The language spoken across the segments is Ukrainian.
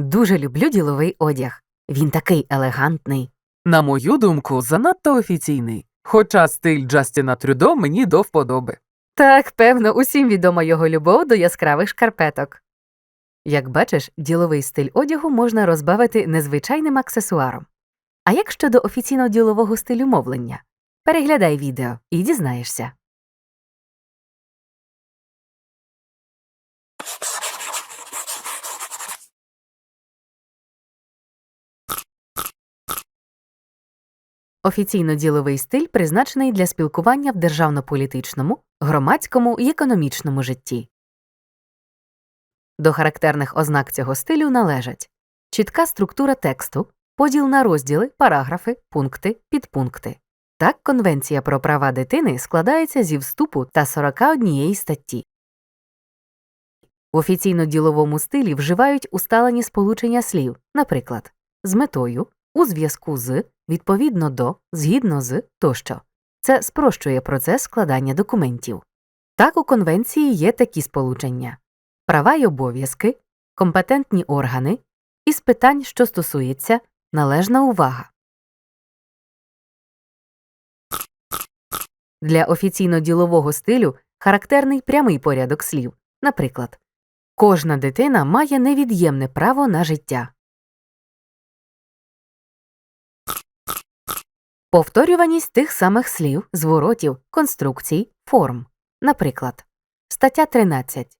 Дуже люблю діловий одяг. Він такий елегантний. На мою думку, занадто офіційний. Хоча стиль Джастіна Трюдо мені до вподоби. Так, певно, усім відома його любов до яскравих шкарпеток. Як бачиш, діловий стиль одягу можна розбавити незвичайним аксесуаром. А як щодо офіційно ділового стилю мовлення? Переглядай відео і дізнаєшся. Офіційно діловий стиль призначений для спілкування в державно-політичному, громадському і економічному житті. До характерних ознак цього стилю належать чітка структура тексту, поділ на розділи, параграфи, пункти, підпункти. Так, Конвенція про права дитини складається зі вступу та 41 статті. В офіційно-діловому стилі вживають усталені сполучення слів, наприклад, з метою, у зв'язку з, відповідно до, згідно з тощо. Це спрощує процес складання документів. Так у конвенції є такі сполучення права й обов'язки, компетентні органи, із питань, що стосується, належна увага. Для офіційно-ділового стилю характерний прямий порядок слів. Наприклад, кожна дитина має невід'ємне право на життя. Повторюваність тих самих слів, зворотів, конструкцій, форм. Наприклад, стаття 13.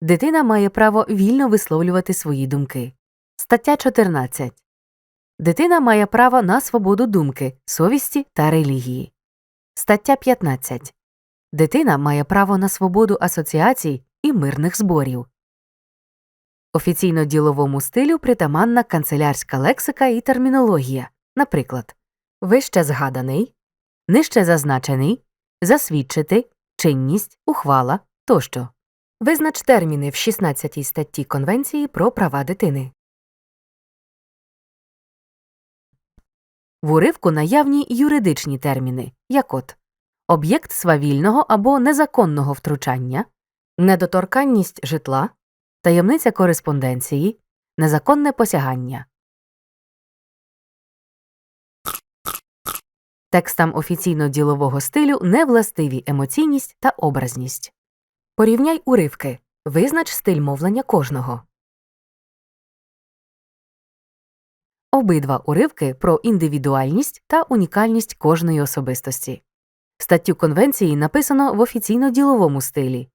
Дитина має право вільно висловлювати свої думки. Стаття 14. Дитина має право на свободу думки, совісті та релігії. Стаття 15. Дитина має право на свободу асоціацій і мирних зборів. Офіційно діловому стилю притаманна канцелярська лексика і термінологія. Наприклад, вище згаданий, нижче зазначений, засвідчити, чинність, ухвала тощо. Визнач терміни в 16 статті Конвенції про права дитини. В уривку наявні юридичні терміни, як от об'єкт свавільного або незаконного втручання, недоторканність житла, таємниця кореспонденції, незаконне посягання. Текстам офіційно-ділового стилю не властиві емоційність та образність. Порівняй уривки. Визнач стиль мовлення кожного. Обидва уривки про індивідуальність та унікальність кожної особистості. Статтю конвенції написано в офіційно-діловому стилі.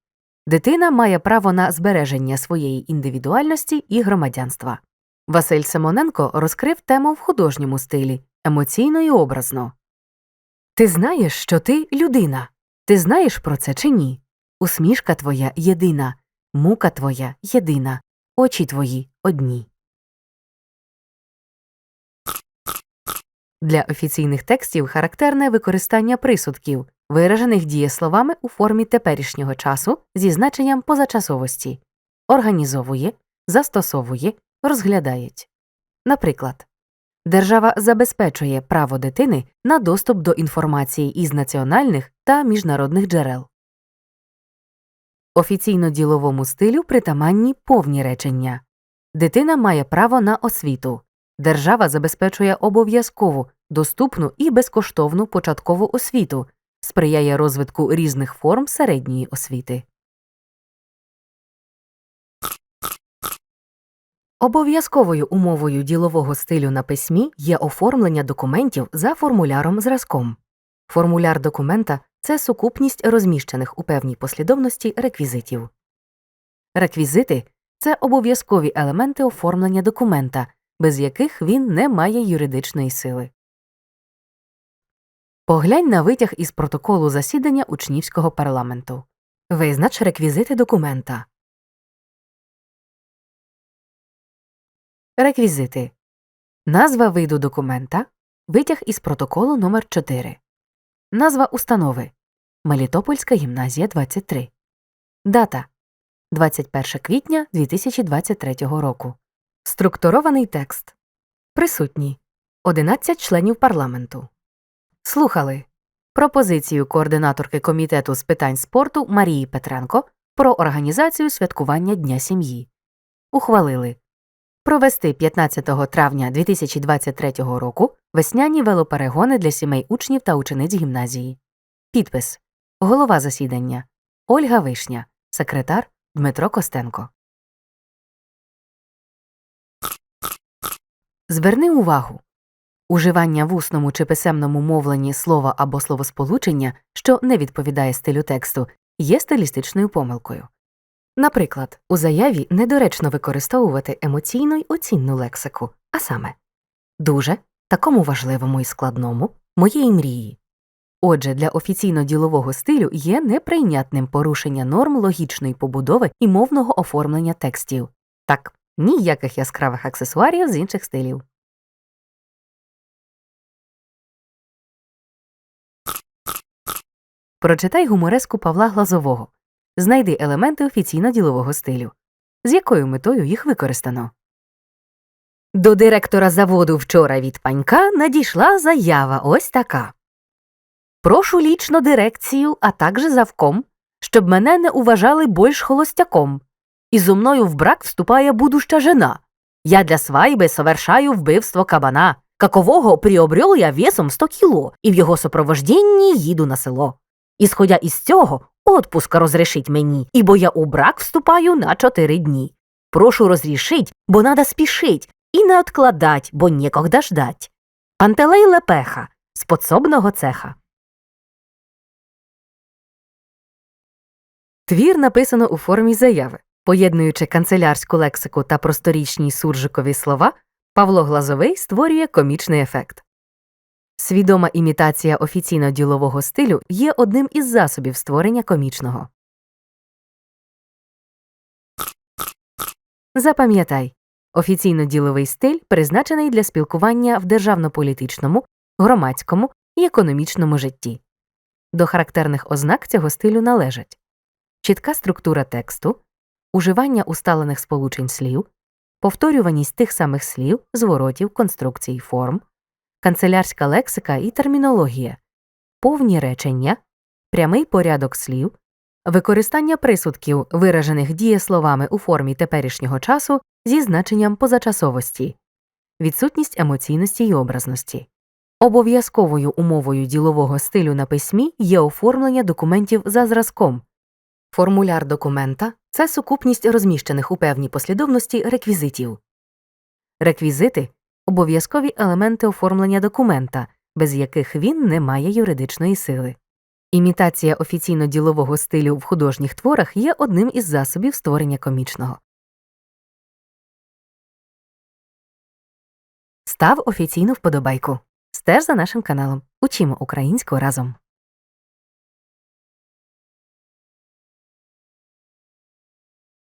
Дитина має право на збереження своєї індивідуальності і громадянства. Василь Симоненко розкрив тему в художньому стилі емоційно і образно. Ти знаєш, що ти людина. Ти знаєш про це чи ні? Усмішка твоя єдина, мука твоя єдина, очі твої одні. Для офіційних текстів характерне використання присудків, виражених дієсловами у формі теперішнього часу зі значенням позачасовості організовує, застосовує, розглядають. Наприклад, держава забезпечує право дитини на доступ до інформації із національних та міжнародних джерел. Офіційно-діловому стилю притаманні повні речення. Дитина має право на освіту. Держава забезпечує обов'язкову, доступну і безкоштовну початкову освіту, сприяє розвитку різних форм середньої освіти. Обов'язковою умовою ділового стилю на письмі є оформлення документів за формуляром зразком. Формуляр документа це сукупність розміщених у певній послідовності реквізитів. Реквізити це обов'язкові елементи оформлення документа, без яких він не має юридичної сили. Поглянь на витяг із протоколу засідання учнівського парламенту. Визнач реквізити документа. Реквізити. Назва виду документа. Витяг із протоколу номер 4 Назва установи Мелітопольська гімназія 23. Дата 21 квітня 2023 року. Структурований текст. Присутні 11 членів парламенту. Слухали пропозицію координаторки комітету з питань спорту Марії Петренко про організацію святкування Дня сім'ї. Ухвалили провести 15 травня 2023 року весняні велоперегони для сімей учнів та учениць гімназії. Підпис Голова засідання Ольга Вишня, секретар Дмитро Костенко. Зверни увагу. Уживання в усному чи писемному мовленні слова або словосполучення, що не відповідає стилю тексту, є стилістичною помилкою. Наприклад, у заяві недоречно використовувати емоційну й оцінну лексику, а саме дуже, такому важливому і складному, моєї мрії. Отже, для офіційно-ділового стилю є неприйнятним порушення норм логічної побудови і мовного оформлення текстів. Так, ніяких яскравих аксесуарів з інших стилів. Прочитай гумореску Павла Глазового. Знайди елементи офіційно-ділового стилю. З якою метою їх використано? До директора заводу вчора від панька надійшла заява ось така. Прошу лічно дирекцію, а також завком, щоб мене не уважали більш холостяком. І зо мною в брак вступає будуща жена. Я для свайби совершаю вбивство кабана, какового приобрел я весом 100 кіло, і в його супровожденні їду на село. Ісходя із цього, отпуска розрішить мені, ібо я у брак вступаю на чотири дні. Прошу розрішить, бо надо спішить, і не откладать, бо нікогда ждать. Пантелей Лепеха з подсобного цеха. Твір написано у формі заяви. Поєднуючи канцелярську лексику та просторічні суржикові слова, Павло Глазовий створює комічний ефект. Свідома імітація офіційно-ділового стилю є одним із засобів створення комічного. Запам'ятай, офіційно-діловий стиль призначений для спілкування в державно-політичному, громадському і економічному житті. До характерних ознак цього стилю належать чітка структура тексту, уживання усталених сполучень слів, повторюваність тих самих слів, зворотів, конструкцій, форм, канцелярська лексика і термінологія, повні речення, прямий порядок слів, використання присудків, виражених дієсловами у формі теперішнього часу зі значенням позачасовості, відсутність емоційності й образності. Обов'язковою умовою ділового стилю на письмі є оформлення документів за зразком. Формуляр документа це сукупність розміщених у певній послідовності реквізитів. Реквізити обов'язкові елементи оформлення документа, без яких він не має юридичної сили. Імітація офіційно-ділового стилю в художніх творах є одним із засобів створення комічного. Став офіційну вподобайку. Стеж за нашим каналом. Учимо українську разом.